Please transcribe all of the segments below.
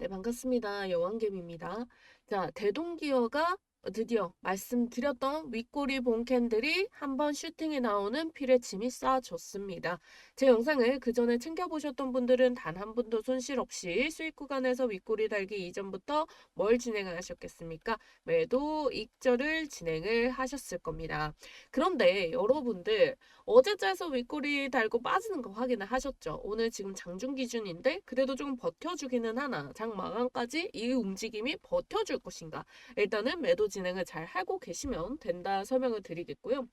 네, 반갑습니다. 여왕개미입니다. 자, 대동기어가 드디어 말씀드렸던 윗꼬리 본캔들이 한번 슈팅에 나오는 피레침이 쌓아졌습니다. 제 영상을 그 전에 챙겨보셨던 분들은 단 한 분도 손실 없이 수익 구간에서 윗꼬리 달기 이전부터 뭘 진행을 하셨겠습니까? 매도 익절을 진행을 하셨을 겁니다. 그런데 여러분들 어제 짜서 윗꼬리 달고 빠지는 거 확인을 하셨죠? 오늘 지금 장중 기준인데 그래도 조금 버텨주기는 하나 장 마감까지 이 움직임이 버텨줄 것인가? 일단은 매도 진행을 잘 하고 계시면 된다 설명을 드리겠고요.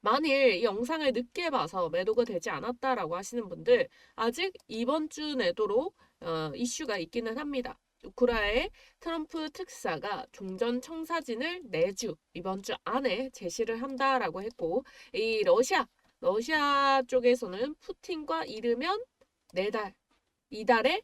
만일 이 영상을 늦게 봐서 매도가 되지 않았다라고 하시는 분들 아직 이번 주 내도로 어, 이슈가 있기는 합니다. 우크라의 트럼프 특사가 종전 청사진을 내주 이번 주 안에 제시를 한다라고 했고 이 러시아 러시아 쪽에서는 푸틴과 이르면 내달 이달에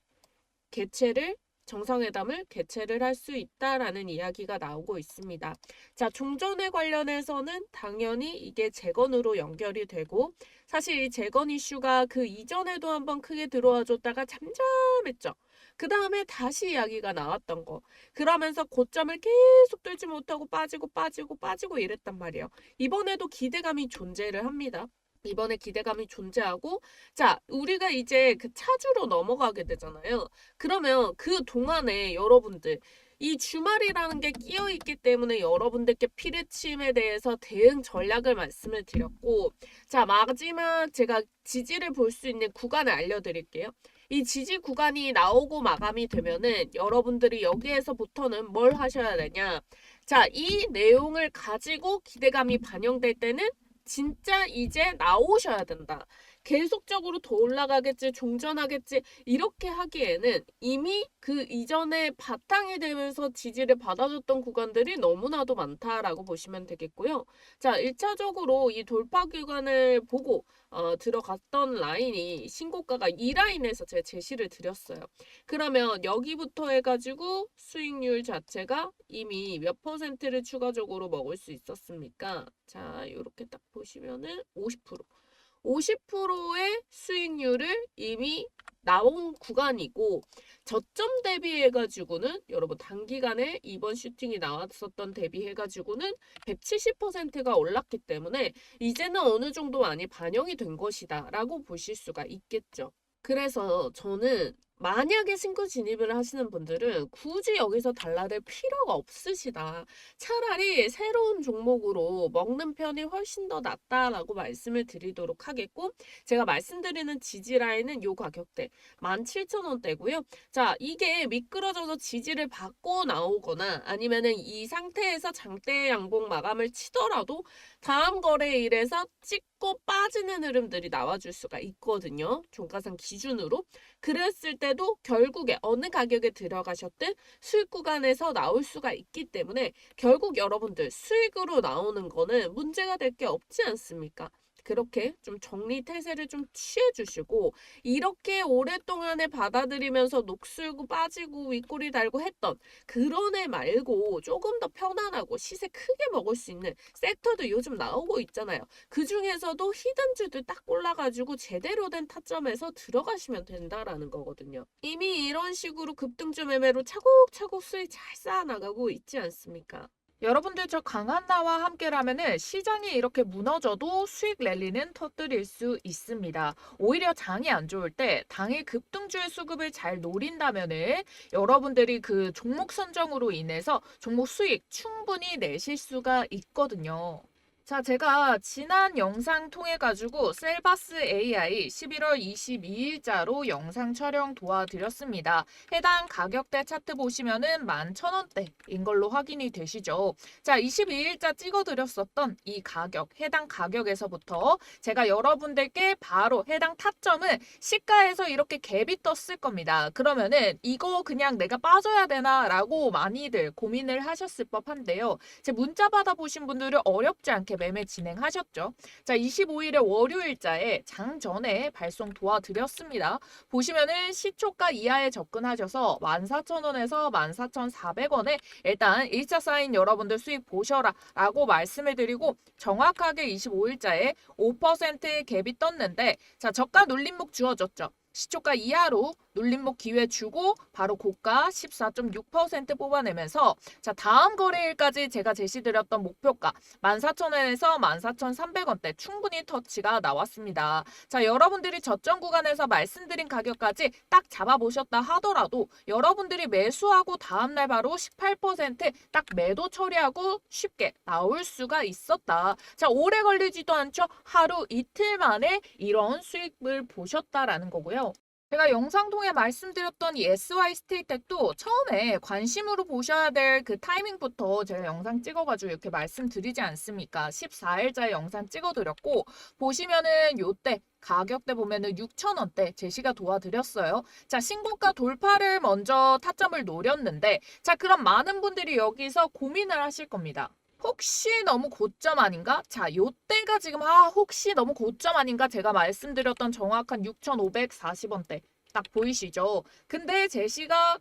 개최를 정상회담을 개최를 할 수 있다라는 이야기가 나오고 있습니다. 자, 종전에 관련해서는 당연히 이게 재건으로 연결이 되고 사실 이 재건 이슈가 그 이전에도 한번 크게 들어와 줬다가 잠잠했죠. 그 다음에 다시 이야기가 나왔던 거. 그러면서 고점을 계속 뚫지 못하고 빠지고 빠지고 빠지고 이랬단 말이에요. 이번에도 기대감이 존재를 합니다. 이번에 기대감이 존재하고 자 우리가 이제 그 차주로 넘어가게 되잖아요. 그러면 그 동안에 여러분들 이 주말이라는 게 끼어 있기 때문에 여러분들께 피레침에 대해서 대응 전략을 말씀을 드렸고 자 마지막 제가 지지를 볼 수 있는 구간을 알려드릴게요. 이 지지 구간이 나오고 마감이 되면은 여러분들이 여기에서부터는 뭘 하셔야 되냐? 자, 이 내용을 가지고 기대감이 반영될 때는 진짜 이제 나오셔야 된다. 계속적으로 더 올라가겠지, 종전하겠지, 이렇게 하기에는 이미 그 이전에 바탕이 되면서 지지를 받아줬던 구간들이 너무나도 많다라고 보시면 되겠고요. 자, 1차적으로 이 돌파 구간을 보고 어, 들어갔던 라인이 신고가가 이 라인에서 제가 제시를 드렸어요. 그러면 여기부터 해가지고 수익률 자체가 이미 몇 퍼센트를 추가적으로 먹을 수 있었습니까? 자, 이렇게 딱 보시면은 50%. 50%의 수익률을 이미 나온 구간이고 저점 대비해가지고는 여러분 단기간에 이번 슈팅이 나왔었던 대비해가지고는 170%가 올랐기 때문에 이제는 어느 정도 많이 반영이 된 것이다 라고 보실 수가 있겠죠. 그래서 저는 만약에 신규 진입을 하시는 분들은 굳이 여기서 달라들 필요가 없으시다. 차라리 새로운 종목으로 먹는 편이 훨씬 더 낫다라고 말씀을 드리도록 하겠고 제가 말씀드리는 지지 라인은 요 가격대 17,000원대고요. 자, 이게 미끄러져서 지지를 받고 나오거나 아니면은 이 상태에서 장대 양봉 마감을 치더라도 다음 거래일에서 찍 고 빠지는 흐름들이 나와줄 수가 있거든요. 종가상 기준으로. 그랬을 때도 결국에 어느 가격에 들어가셨든 수익 구간에서 나올 수가 있기 때문에 결국 여러분들 수익으로 나오는 거는 문제가 될 게 없지 않습니까? 그렇게 좀 정리 태세를 좀 취해 주시고 이렇게 오랫동안에 받아들이면서 녹슬고 빠지고 윗꼬리 달고 했던 그런 애 말고 조금 더 편안하고 시세 크게 먹을 수 있는 섹터도 요즘 나오고 있잖아요. 그 중에서도 히든주들 딱 골라가지고 제대로 된 타점에서 들어가시면 된다라는 거거든요. 이미 이런 식으로 급등주 매매로 차곡차곡 수익 잘 쌓아나가고 있지 않습니까? 여러분들 저 강한나와 함께라면은 시장이 이렇게 무너져도 수익 랠리는 터뜨릴 수 있습니다. 오히려 장이 안 좋을 때 당일 급등주의 수급을 잘 노린다면은 여러분들이 그 종목 선정으로 인해서 종목 수익 충분히 내실 수가 있거든요. 자, 제가 지난 영상 통해 가지고 셀바스 AI 11월 22일자로 영상 촬영 도와드렸습니다. 해당 가격대 차트 보시면은 11,000원대인 걸로 확인이 되시죠. 자, 22일자 찍어드렸었던 이 가격, 해당 가격에서부터 제가 여러분들께 바로 해당 타점을 시가에서 이렇게 갭이 떴을 겁니다. 그러면은 이거 그냥 내가 빠져야 되나 라고 많이들 고민을 하셨을 법한데요. 제 문자 받아보신 분들은 어렵지 않게 매매 진행하셨죠. 자, 25일에 월요일자에 장 전에 발송 도와드렸습니다. 보시면은 시초가 이하에 접근하셔서 14,000원에서 14,400원에 일단 1차 사인 여러분들 수익 보셔라 라고 말씀을 드리고 정확하게 25일자에 5% 갭이 떴는데 자 저가 눌림목 주어졌죠. 시초가 이하로 눌림목 기회 주고 바로 고가 14.6% 뽑아내면서 자 다음 거래일까지 제가 제시드렸던 목표가 14,000원에서 14,300원대 충분히 터치가 나왔습니다. 자 여러분들이 저점 구간에서 말씀드린 가격까지 딱 잡아보셨다 하더라도 여러분들이 매수하고 다음날 바로 18%딱 매도 처리하고 쉽게 나올 수가 있었다. 자 오래 걸리지도 않죠. 하루 이틀 만에 이런 수익을 보셨다라는 거고요. 제가 영상 통해 말씀드렸던 이 SY 스틸텍도 처음에 관심으로 보셔야 될 그 타이밍부터 제가 영상 찍어가지고 이렇게 말씀드리지 않습니까? 14일자에 영상 찍어드렸고 보시면은 요때 가격대 보면은 6,000원대 제시가 도와드렸어요. 자, 신고가 돌파를 먼저 타점을 노렸는데 자, 그럼 많은 분들이 여기서 고민을 하실 겁니다. 혹시 너무 고점 아닌가? 자, 요때가 지금 아, 혹시 너무 고점 아닌가? 제가 말씀드렸던 정확한 6,540원대 딱 보이시죠? 근데 제시가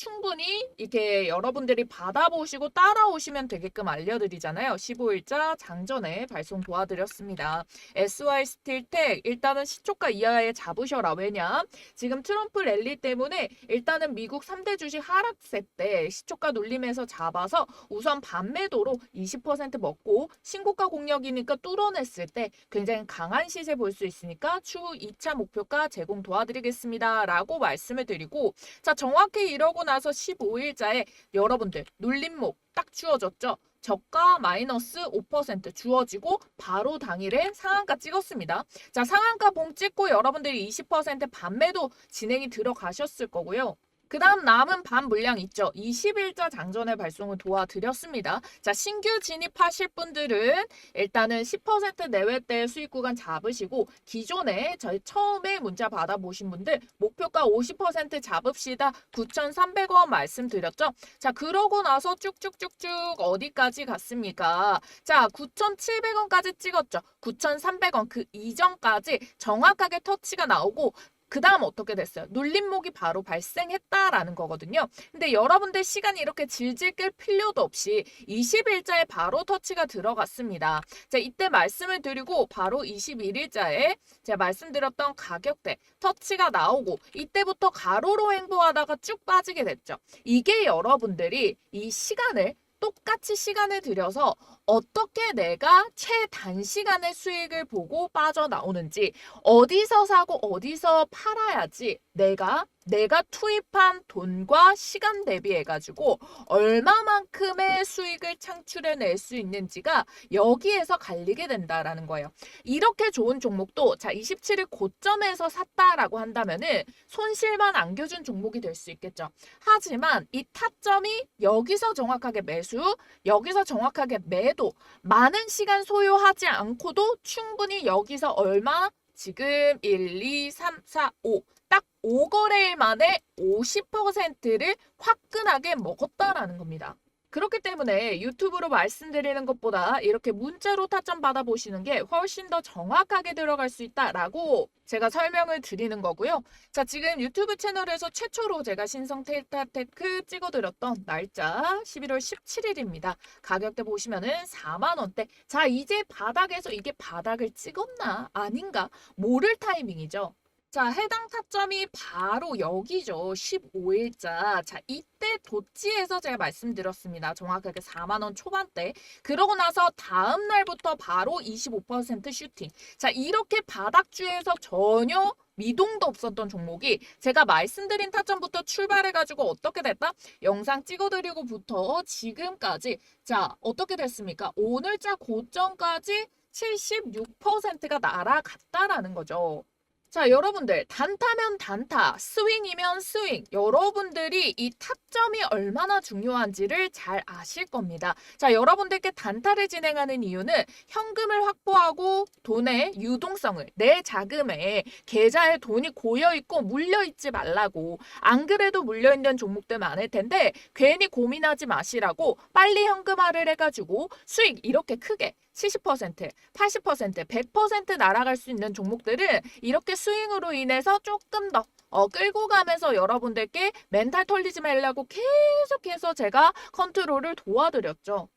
충분히 이렇게 여러분들이 받아보시고 따라오시면 되게끔 알려드리잖아요. 15일자 장전에 발송 도와드렸습니다. SY 스틸텍 일단은 시초가 이하에 잡으셔라. 왜냐? 지금 트럼프 랠리 때문에 일단은 미국 3대 주식 하락세 때 시초가 눌림에서 잡아서 우선 반매도로 20% 먹고 신고가 공략이니까 뚫어냈을 때 굉장히 강한 시세 볼 수 있으니까 추후 2차 목표가 제공 도와드리겠습니다. 라고 말씀을 드리고 자 정확히 이러고 나서 15일자에 여러분들 눌림목 딱 주어졌죠. 저가 마이너스 5% 주어지고 바로 당일에 상한가 찍었습니다. 자 상한가 봉 찍고 여러분들이 20% 반매도 진행이 들어가셨을 거고요. 그 다음 남은 반 물량 있죠. 20일자 장전의 발송을 도와드렸습니다. 자, 신규 진입하실 분들은 일단은 10% 내외대 수익 구간 잡으시고 기존에 저희 처음에 문자 받아보신 분들 목표가 50% 잡읍시다. 9,300원 말씀드렸죠. 자, 그러고 나서 쭉쭉쭉쭉 어디까지 갔습니까? 자, 9,700원까지 찍었죠. 9,300원 그 이전까지 정확하게 터치가 나오고 그 다음 어떻게 됐어요? 눌림목이 바로 발생했다라는 거거든요. 근데 여러분들 시간이 이렇게 질질 끌 필요도 없이 20일자에 바로 터치가 들어갔습니다. 자, 이때 말씀을 드리고 바로 21일자에 제가 말씀드렸던 가격대 터치가 나오고 이때부터 가로로 행보하다가 쭉 빠지게 됐죠. 이게 여러분들이 이 시간을 똑같이 시간을 들여서 어떻게 내가 최단시간의 수익을 보고 빠져나오는지 어디서 사고 어디서 팔아야지 내가 내가 투입한 돈과 시간 대비해 가지고 얼마만큼의 수익을 창출해낼 수 있는지가 여기에서 갈리게 된다라는 거예요. 이렇게 좋은 종목도 자 27일 고점에서 샀다라고 한다면은 손실만 안겨준 종목이 될 수 있겠죠. 하지만 이 타점이 여기서 정확하게 매수, 여기서 정확하게 매도, 많은 시간 소요하지 않고도 충분히 여기서 얼마 지금 1, 2, 3, 4, 5. 딱 5거래일 만에 50%를 화끈하게 먹었다라는 겁니다. 그렇기 때문에 유튜브로 말씀드리는 것보다 이렇게 문자로 타점 받아보시는 게 훨씬 더 정확하게 들어갈 수 있다라고 제가 설명을 드리는 거고요. 자, 지금 유튜브 채널에서 최초로 제가 신성 텔타테크 찍어드렸던 날짜 11월 17일입니다. 가격대 보시면은 4만원대. 자, 이제 바닥에서 이게 바닥을 찍었나 아닌가 모를 타이밍이죠. 자, 해당 타점이 바로 여기죠. 15일자. 자, 이때 도치에서 제가 말씀드렸습니다. 정확하게 4만원 초반대. 그러고 나서 다음 날부터 바로 25% 슈팅. 자, 이렇게 바닥주에서 전혀 미동도 없었던 종목이 제가 말씀드린 타점부터 출발해가지고 어떻게 됐다? 영상 찍어드리고부터 지금까지 자, 어떻게 됐습니까? 오늘자 고점까지 76%가 날아갔다라는 거죠. 자, 여러분들, 단타면 단타, 스윙이면 스윙. 여러분들이 이 타점이 얼마나 중요한지를 잘 아실 겁니다. 자, 여러분들께 단타를 진행하는 이유는 현금을 확보하고 돈의 유동성을 내 자금에 계좌에 돈이 고여 있고 물려 있지 말라고. 안 그래도 물려 있는 종목들 많을 텐데 괜히 고민하지 마시라고 빨리 현금화를 해 가지고 수익 이렇게 크게 70%, 80%, 100% 날아갈 수 있는 종목들은 이렇게 스윙으로 인해서 조금 더 어, 끌고 가면서 여러분들께 멘탈 털리지 말라고 계속해서 제가 컨트롤을 도와드렸죠.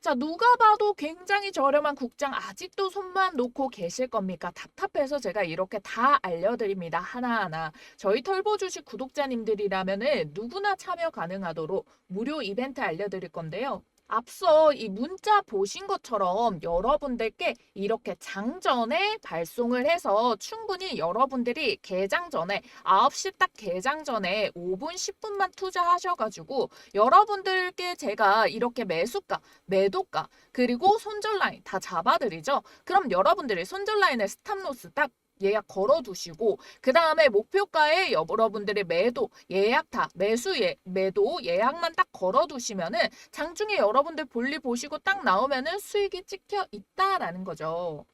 자, 누가 봐도 굉장히 저렴한 국장 아직도 손만 놓고 계실 겁니까? 답답해서 제가 이렇게 다 알려드립니다. 하나하나. 저희 털보 주식 구독자님들이라면은 누구나 참여 가능하도록 무료 이벤트 알려드릴 건데요. 앞서 이 문자 보신 것처럼 여러분들께 이렇게 장전에 발송을 해서 충분히 여러분들이 개장 전에 9시 딱 개장 전에 5분, 10분만 투자하셔가지고 여러분들께 제가 이렇게 매수가, 매도가, 그리고 손절 라인 다 잡아드리죠. 그럼 여러분들이 손절 라인에 스탑 로스 딱 예약 걸어두시고 그 다음에 목표가에 여러분들의 매도 예약 다 매수 예 매도 예약만 딱 걸어두시면은 장중에 여러분들 볼일 보시고 딱 나오면은 수익이 찍혀 있다라는 거죠.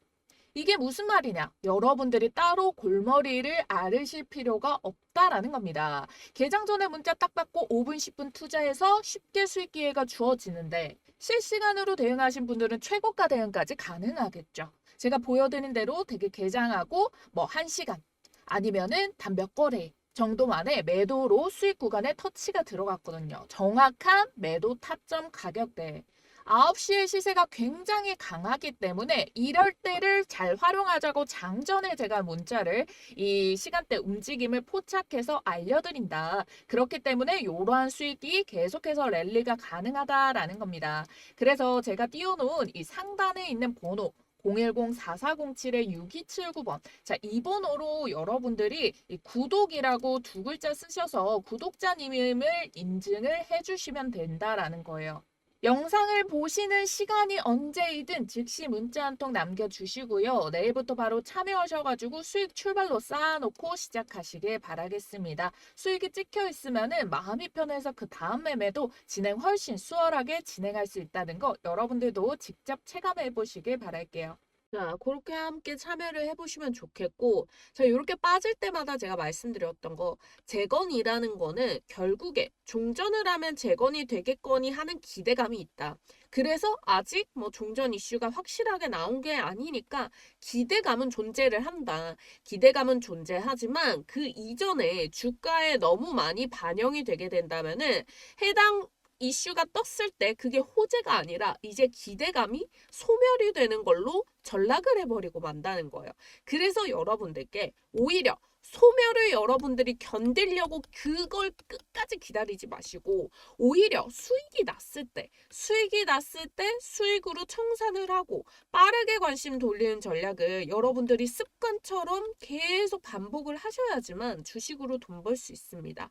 이게 무슨 말이냐? 여러분들이 따로 골머리를 앓으실 필요가 없다라는 겁니다. 개장 전에 문자 딱 받고 5분, 10분 투자해서 쉽게 수익 기회가 주어지는데 실시간으로 대응하신 분들은 최고가 대응까지 가능하겠죠. 제가 보여드린 대로 되게 개장하고 뭐 1시간 아니면은 단 몇 거래 정도 만에 매도로 수익 구간에 터치가 들어갔거든요. 정확한 매도 타점 가격대. 9시의 시세가 굉장히 강하기 때문에 이럴 때를 잘 활용하자고 장전에 제가 문자를 이 시간대 움직임을 포착해서 알려드린다. 그렇기 때문에 이러한 수익이 계속해서 랠리가 가능하다라는 겁니다. 그래서 제가 띄워놓은 이 상단에 있는 번호 010-4407-6279번. 자, 이 번호로 여러분들이 이 구독이라고 두 글자 쓰셔서 구독자님을 인증을 해주시면 된다라는 거예요. 영상을 보시는 시간이 언제이든 즉시 문자 한 통 남겨주시고요. 내일부터 바로 참여하셔가지고 수익 출발로 쌓아놓고 시작하시길 바라겠습니다. 수익이 찍혀 있으면 은 마음이 편해서 그 다음 매매도 진행 훨씬 수월하게 진행할 수 있다는 거 여러분들도 직접 체감해 보시길 바랄게요. 자, 그렇게 함께 참여를 해보시면 좋겠고, 자, 이렇게 빠질 때마다 제가 말씀드렸던 거, 재건이라는 거는 결국에 종전을 하면 재건이 되겠거니 하는 기대감이 있다. 그래서 아직 뭐 종전 이슈가 확실하게 나온 게 아니니까 기대감은 존재를 한다. 기대감은 존재하지만 그 이전에 주가에 너무 많이 반영이 되게 된다면은 해당 이슈가 떴을 때 그게 호재가 아니라 이제 기대감이 소멸이 되는 걸로 전락을 해버리고 만다는 거예요. 그래서 여러분들께 오히려 소멸을 여러분들이 견디려고 그걸 끝까지 기다리지 마시고 오히려 수익이 났을 때 수익이 났을 때 수익으로 청산을 하고 빠르게 관심 돌리는 전략을 여러분들이 습관처럼 계속 반복을 하셔야지만 주식으로 돈 벌 수 있습니다.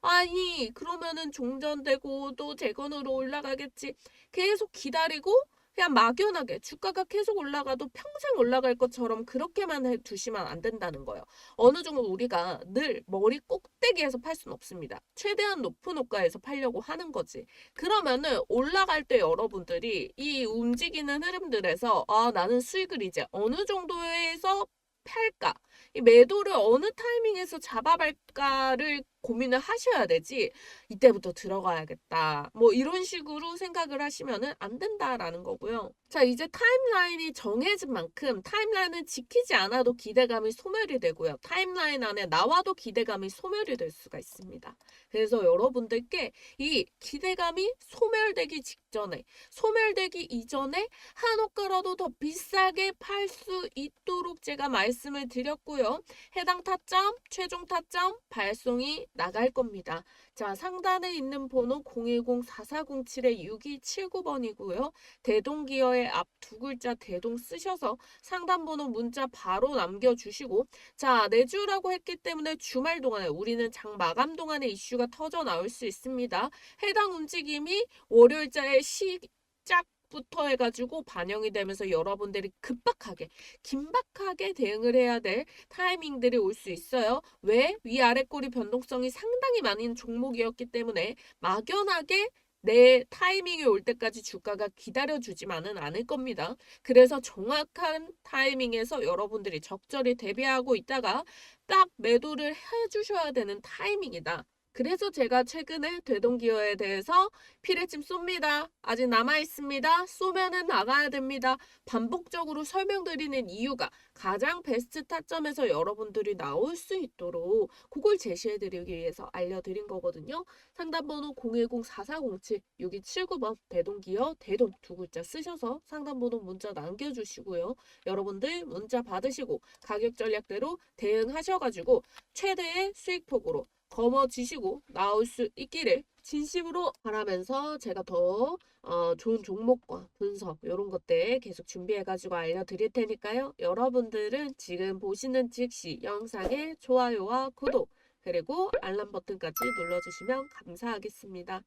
아니, 그러면은 종전되고 또 재건으로 올라가겠지. 계속 기다리고 그냥 막연하게 주가가 계속 올라가도 평생 올라갈 것처럼 그렇게만 해 두시면 안 된다는 거예요. 어느 정도 우리가 늘 머리 꼭대기에서 팔 수는 없습니다. 최대한 높은 호가에서 팔려고 하는 거지. 그러면은 올라갈 때 여러분들이 이 움직이는 흐름들에서 아, 나는 수익을 이제 어느 정도에서 팔까? 이 매도를 어느 타이밍에서 잡아갈까를 고민을 하셔야 되지. 이때부터 들어가야겠다. 뭐 이런 식으로 생각을 하시면은 안 된다라는 거고요. 자, 이제 타임라인이 정해진 만큼 타임라인은 지키지 않아도 기대감이 소멸이 되고요. 타임라인 안에 나와도 기대감이 소멸이 될 수가 있습니다. 그래서 여러분들께 이 기대감이 소멸되기 직전에, 소멸되기 이전에 한옥가라도 더 비싸게 팔 수 있도록 제가 말씀을 드렸고요. 해당 타점, 최종 타점 발송이 나갈 겁니다. 자, 상단에 있는 번호 010-4407-6279번이고요. 대동기어의 앞 두 글자 대동 쓰셔서 상단 번호 문자 바로 남겨주시고 자, 내주라고 했기 때문에 주말 동안에 우리는 장 마감 동안에 이슈가 터져 나올 수 있습니다. 해당 움직임이 월요일자의 시작 부터 해가지고 반영이 되면서 여러분들이 급박하게 긴박하게 대응을 해야 될 타이밍들이 올 수 있어요. 왜? 위아래 꼬리 변동성이 상당히 많은 종목이었기 때문에 막연하게 내 타이밍이 올 때까지 주가가 기다려주지만은 않을 겁니다. 그래서 정확한 타이밍에서 여러분들이 적절히 대비하고 있다가 딱 매도를 해주셔야 되는 타이밍이다. 그래서 제가 최근에 되동기어에 대해서 피레침 쏩니다. 아직 남아 있습니다. 쏘면은 나가야 됩니다. 반복적으로 설명드리는 이유가 가장 베스트 타점에서 여러분들이 나올 수 있도록 그걸 제시해드리기 위해서 알려드린 거거든요. 상담번호 010-4407-6279번 대동기어 대동 두 글자 쓰셔서 상담번호 문자 남겨주시고요. 여러분들 문자 받으시고 가격 전략대로 대응하셔가지고 최대의 수익폭으로 거머쥐시고 나올 수 있기를 진심으로 바라면서 제가 더 어, 좋은 종목과 분석 이런 것들 계속 준비해가지고 알려드릴 테니까요. 여러분들은 지금 보시는 즉시 영상에 좋아요와 구독 그리고 알람 버튼까지 눌러주시면 감사하겠습니다.